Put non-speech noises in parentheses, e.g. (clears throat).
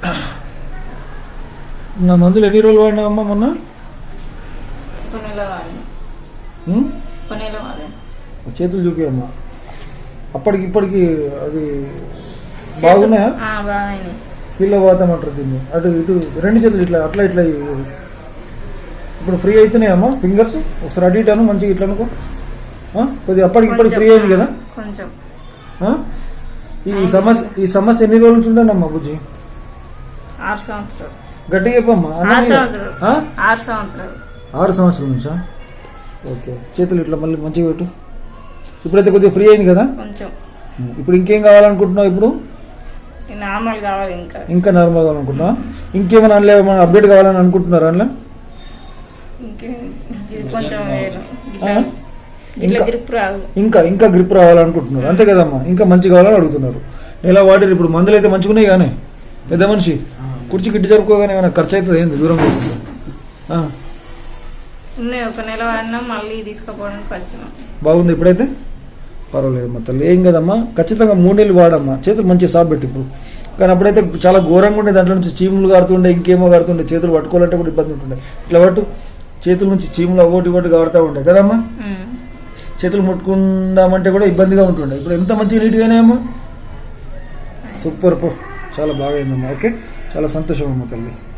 (clears throat) నా మందులు ఎన్ని రోజులు వాడినావమ్మా మొన్న? చేతులు చూపియమ్మా అప్పటికి ఇప్పటికి అది బాగున్నాయా? ఆ, బాగానే కీళ్ళ వాతం అంటారు దీన్ని. అటు ఇటు రెండు చేతులు ఇట్లా అట్లా ఇట్లా. ఇప్పుడు ఫ్రీ అవుతున్నాయమ్మా ఫింగర్స్? ఒకసారి అటు ఇటు అను మంచిగా ఇట్లా అనుకో? కొద్దిగా అప్పటికి ఇప్పటికి ఫ్రీ అయింది కదా? ఈ సమస్య ఈ సమస్య ఎన్ని రోజుల నుంచి ఉండనమ్మా బుజ్జి? ఆరు సంవత్సరాలు. గట్టిగా చెప్పమ్మా. అన్నం ఆరు సంవత్సరాలు. ఆ? ఆరు సంవత్సరాలు. ఆరు సంవత్సరాల నుంచా? ఓకే. చేతులు ఇట్లా మళ్ళీ మంచిగా పెట్టు. ఇప్పుడైతే కొద్దిగా ఫ్రీ అయింది కదా? కొంచెం. ఇప్పుడు ఇంకేం కావాలనుకుంటున్నావు ఇప్పుడు? నార్మల్ కావాలి ఇంకా. ఇంకా నార్మల్ కావాలనుకుంటున్నావా? ఇంకేమైనా అందులో ఏమైనా అప్డేట్ కావాలని అనుకుంటున్నారా అందులో? ఇంకే ఇంకా గ్రిప్ రాదు. ఇంకా ఇంకా గ్రిప్ రావాలనుకుంటున్నారు. అంతే కదమ్మా. ఇంకా మంచి కావాలని అడుగుతున్నారు. ఎలా వాడారు ఇప్పుడు మందులు అయితే మంచిగున్నాయి కానీ. పెద్ద మనిషి. కుర్చీ గిట్టి జరుపుకోగానే ఏమైనా ఖర్చు అవుతుంది ఏంది దూరం అవుతుంది. ఆ, ఉన్నాయి ఒక నెల వాడినా మళ్ళీ తీసుకుపోవడానికి వచ్చినాం బాగుంది ఇప్పుడైతే పర్వాలేదు మా తల్లి. ఏం కదమ్మా? ఖచ్చితంగా మూడు నెలలు వాడమ్మా. చేతులు మంచి సాప్ పెట్టి ఇప్పుడు. కానీ అప్పుడైతే చాలా ఘోరంగా ఉండే దాంట్లో నుంచి చీములు కారుతుండే ఇంకేమో కారుతుండే చేతులు పట్టుకోవాలంటే కూడా ఇబ్బంది ఉంటుండే. ఇట్లా పట్టు చేతుల నుంచి చీములు ఒకటి ఒకటి కారుతూ ఉండే. కదమ్మా? ఉమ్. చేతులు ముట్టుకుందామంటే కూడా ఇబ్బందిగా ఉంటుండే. ఇప్పుడు ఎంత మంచిగా నీట్గానే అమ్మా? సూపర్ పో. చాలా బాగా అయిందమ్మా. ఓకే? చాలా సంతోషం అమ్మా తల్లి